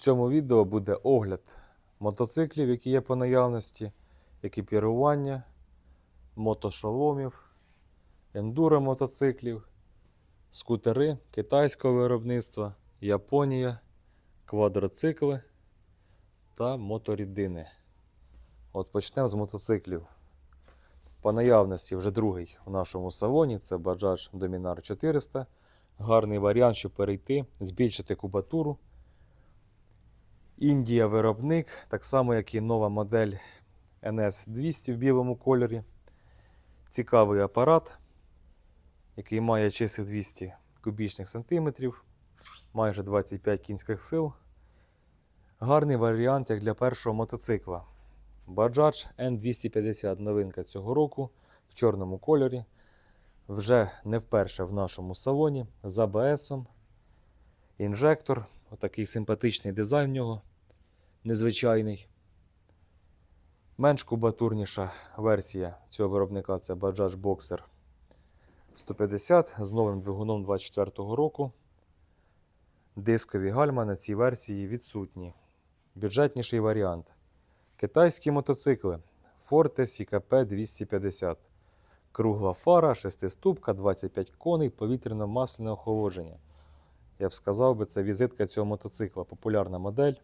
цьому відео буде огляд мотоциклів, які є по наявності, екіпірування, мотошоломів, ендуро мотоциклів, скутери китайського виробництва, Японія, квадроцикли та моторідини. От почнемо з мотоциклів. По наявності вже другий у нашому салоні це Bajaj Dominar 400. Гарний варіант, щоб перейти, збільшити кубатуру. Індія виробник, так само як і нова модель NS200 в білому кольорі. Цікавий апарат, який має чисел 200 кубічних сантиметрів, майже 25 кінських сил. Гарний варіант як для першого мотоцикла. Bajaj N250 новинка цього року в чорному кольорі. Вже не вперше в нашому салоні з АБС. Інжектор. Отакий симпатичний дизайн в нього. Незвичайний. Менш кубатурніша версія цього виробника це Bajaj Boxer 150 з новим двигуном 24 року. Дискові гальма на цій версії відсутні. Бюджетніший варіант. Китайські мотоцикли Forte CKP 250. Кругла фара, шестиступка, 25 коней, повітряно-масляне охолодження. Я б сказав би, це візитка цього мотоцикла. Популярна модель.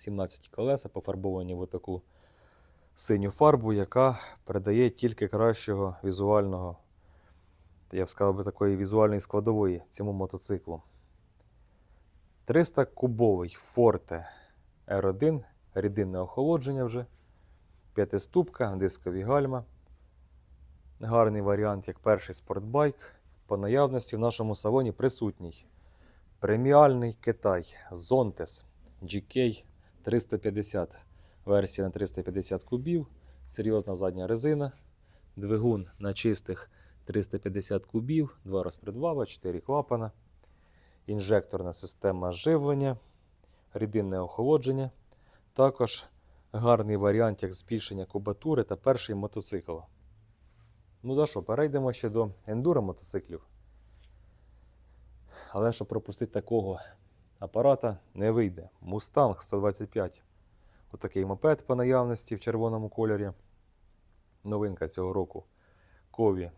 17 колеса пофарбовані в таку синю фарбу, яка передає тільки кращого візуального, я б сказав би, такої візуальної складової цьому мотоциклу. 300 кубовий Forte R1, рідинне охолодження вже, п'ятиступка, дискові гальма. Гарний варіант, як перший спортбайк. По наявності в нашому салоні присутній. Преміальний Китай Zontes GK 350. Версія на 350 кубів. Серйозна задня резина. Двигун на чистих 350 кубів, 2 розпредвала, 4 клапана. Інжекторна система живлення, рідинне охолодження. Також гарний варіант як збільшення кубатури та перший мотоцикл. Ну да що, перейдемо ще до ендуро мотоциклів. Але щоб пропустити такого апарата не вийде. Mustang 125. Отакий мопед по наявності в червоному кольорі. Новинка цього року. Кові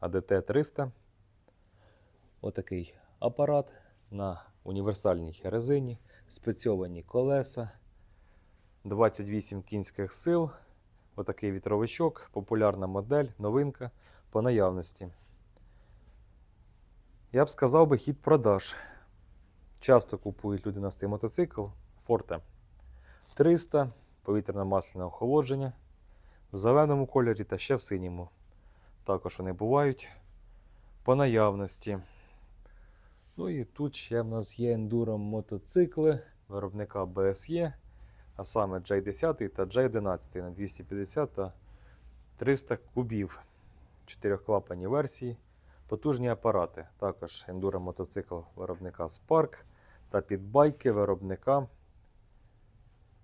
ADT 300. Отакий апарат на універсальній резині, спецьовані колеса, 28 кінських сил. Отакий вітровичок, популярна модель, новинка по наявності. Я б сказав би хід продаж. Часто купують люди на цей мотоцикл Forte 300, повітряно-масляне охолодження в зеленому кольорі та ще в синьому. Також вони бувають по наявності. Ну і тут ще в нас є ендуро мотоцикли виробника BSE, а саме J10 та J11 на 250 та 300 кубів. Чотирьохклапані версії, потужні апарати. Також ендуро мотоцикл виробника Spark та підбайки виробника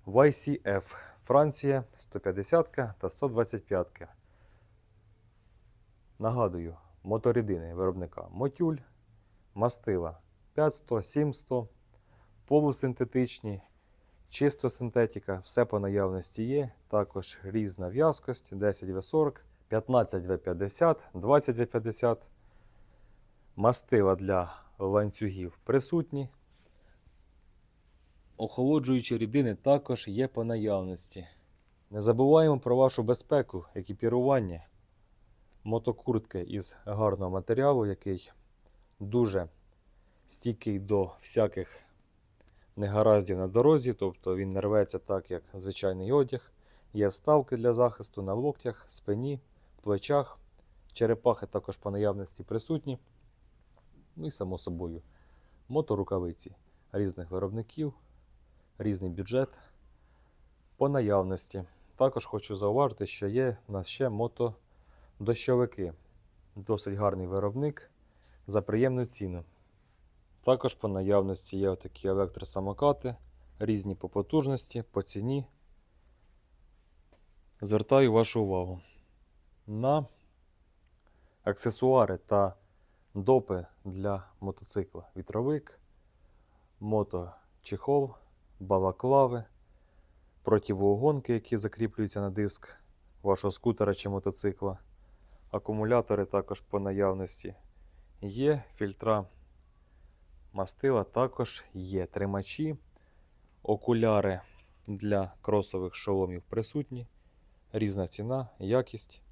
YCF Франція 150 та 125. Нагадую, моторідини виробника Мотюль, мастила 500, 700, полусинтетичні, чисто синтетика, все по наявності є. Також різна в'язкость 10 В40, 15 В50, 20 В50. Мастила для ланцюгів присутні. Охолоджуючі рідини також є по наявності. Не забуваємо про вашу безпеку, екіпірування. Мотокуртки із гарного матеріалу, який дуже стійкий до всяких негараздів на дорозі, тобто він не рветься так, як звичайний одяг. Є вставки для захисту на локтях, спині, плечах. Черепахи також по наявності присутні. Ну і само собою моторукавиці різних виробників, різний бюджет по наявності. Також хочу зауважити, що є в нас ще мотодощовики. Досить гарний виробник за приємну ціну. Також по наявності є такі електросамокати, різні по потужності, по ціні. Звертаю вашу увагу на аксесуари та допи для мотоцикла. Вітровик, мото чехол, балаклави, противоугонки, які закріплюються на диск вашого скутера чи мотоцикла. Акумулятори також по наявності є, фільтра мастила також є. Тримачі, окуляри для кросових шоломів присутні. Різна ціна, якість.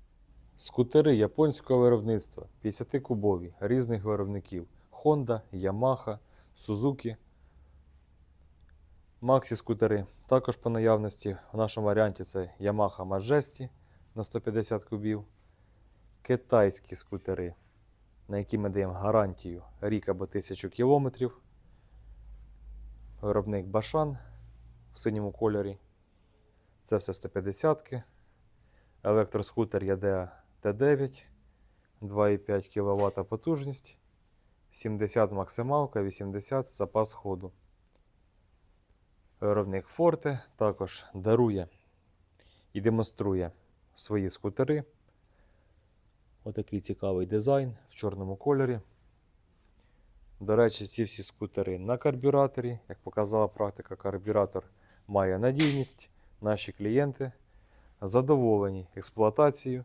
Скутери японського виробництва 50-кубові різних виробників Honda, Yamaha, Suzuki. Максі скутери також по наявності. В нашому варіанті це Yamaha Majesty на 150 кубів. Китайські скутери, на які ми даємо гарантію рік або 1000 кілометрів. Виробник Башан в синьому кольорі. Це все 150-ки. Електроскутер Yadea T9, 2,5 кВт потужність, 70 максималка, 80 запас ходу. Виробник Forte також дарує і демонструє свої скутери. Отакий цікавий дизайн в чорному кольорі. До речі, ці всі скутери на карбюраторі. Як показала практика, карбюратор має надійність. Наші клієнти задоволені експлуатацією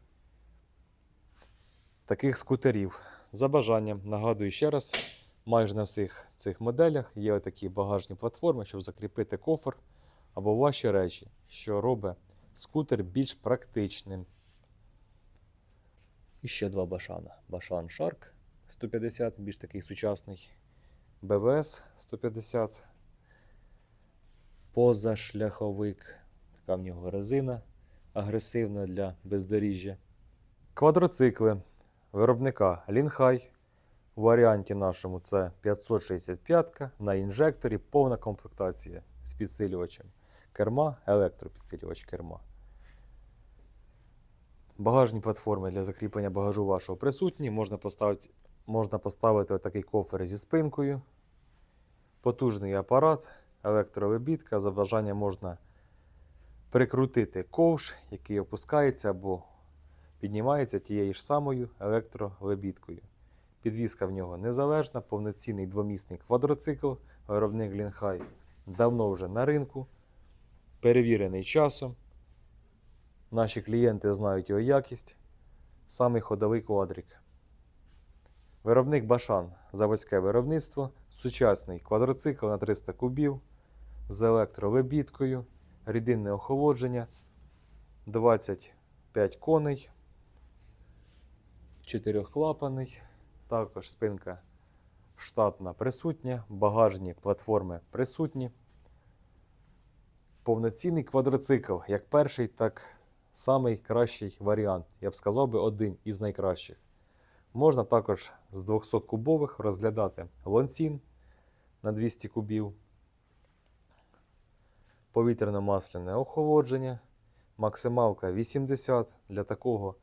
таких скутерів. За бажанням, нагадую ще раз, майже на всіх цих моделях є такі багажні платформи, щоб закріпити кофр або ваші речі, що робить скутер більш практичним. І ще два башана. Башан Shark 150, більш такий сучасний. БВС 150. Позашляховик. Така в нього резина агресивна для бездоріжжя. Квадроцикли виробника Лінхай. У варіанті нашому це 565 на інжекторі, повна комплектація з підсилювачем керма, електропідсилювач керма. Багажні платформи для закріплення багажу вашого присутні. Можна поставити, можна поставити такий кофер зі спинкою. Потужний апарат, електровибітка. За бажанням можна прикрутити ковш, який опускається або піднімається тією ж самою електролебідкою. Підвізка в нього незалежна, повноцінний двомісний квадроцикл, виробник Лінхай давно вже на ринку, перевірений часом. Наші клієнти знають його якість. Самий ходовий квадрик. Виробник Башан, заводське виробництво, сучасний квадроцикл на 300 кубів з електролебідкою, рідинне охолодження, 25 коней, 4-клапаний, також спинка штатна присутня, багажні платформи присутні. Повноцінний квадроцикл, як перший, так самий кращий варіант. Я б сказав би один із найкращих. Можна також з 200 кубових розглядати лонцін на 200 кубів, повітряно-масляне охолодження, максималка 80 для такого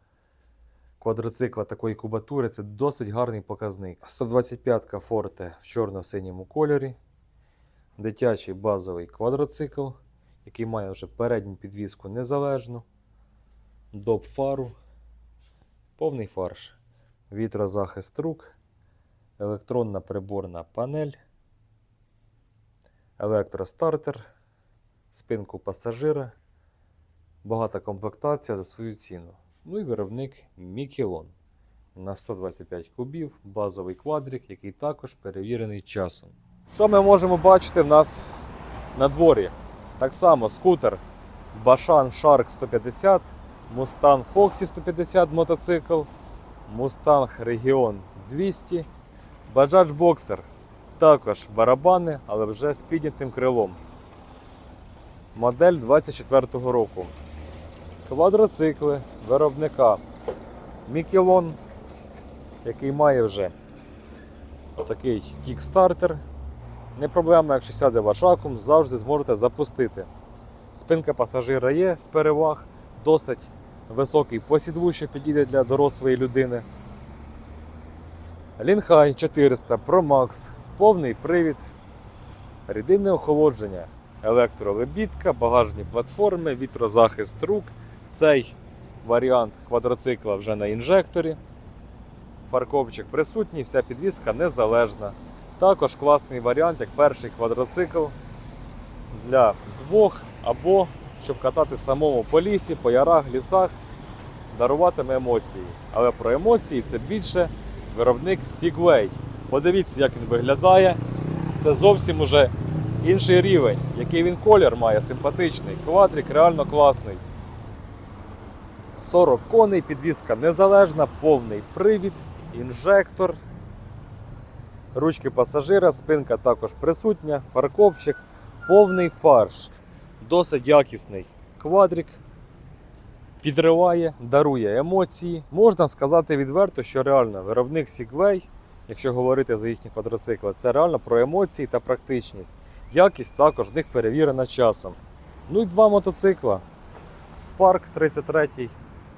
квадроцикла такої кубатури це досить гарний показник. 125-ка Forte в чорно-синьому кольорі, дитячий базовий квадроцикл, який має вже передню підвіску незалежну, доп фару, повний фарш, вітрозахист рук, електронна приборна панель, електростартер, спинку пасажира, багата комплектація за свою ціну. Ну і виробник Мікелон на 125 кубів, базовий квадрик, який також перевірений часом. Що ми можемо бачити в нас на дворі? Так само скутер Bashan Shark 150, Mustang Foxy 150 мотоцикл, Mustang Region 200, Bajaj Boxer. Також барабани, але вже з піднятим крилом. Модель 24-го року. Квадроцикли виробника Мікелон, який має вже такий кікстартер. Не проблема, якщо сяде ваш акум, завжди зможете запустити. Спинка пасажира є з переваг, досить високий посідву, що підійде для дорослої людини. Лінхай 400 Pro Max, повний привід, рідинне охолодження, електролебідка, багажні платформи, вітрозахист рук. Цей варіант квадроцикла вже на інжекторі. Фаркопчик присутній, вся підвізка незалежна. Також класний варіант, як перший квадроцикл для двох або щоб катати самому по лісі, по ярах, лісах, даруватиме емоції. Але про емоції це більше виробник Segway. Подивіться, як він виглядає. Це зовсім уже інший рівень. Який він колір має, симпатичний. Квадрик реально класний. 40 коней, підвізка незалежна, повний привід, інжектор, ручки пасажира, спинка також присутня, фаркопчик, повний фарш. Досить якісний квадрик. Підриває, дарує емоції. Можна сказати відверто, що реально виробник Segway, якщо говорити за їхні квадроцикли, це реально про емоції та практичність. Якість також в них перевірена часом. Ну і два мотоцикла. Spark 33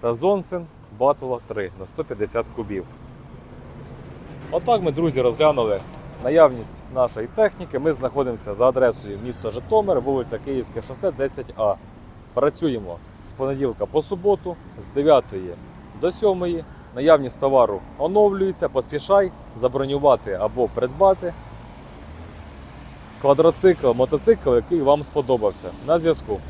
та Zonsen Battle 3 на 150 кубів. Отак ми, друзі, розглянули наявність нашої техніки. Ми знаходимося за адресою місто Житомир, вулиця Київське шосе 10А. Працюємо з понеділка по суботу, з 9 до 7. Наявність товару оновлюється, поспішай забронювати або придбати квадроцикл, мотоцикл, який вам сподобався. На зв'язку.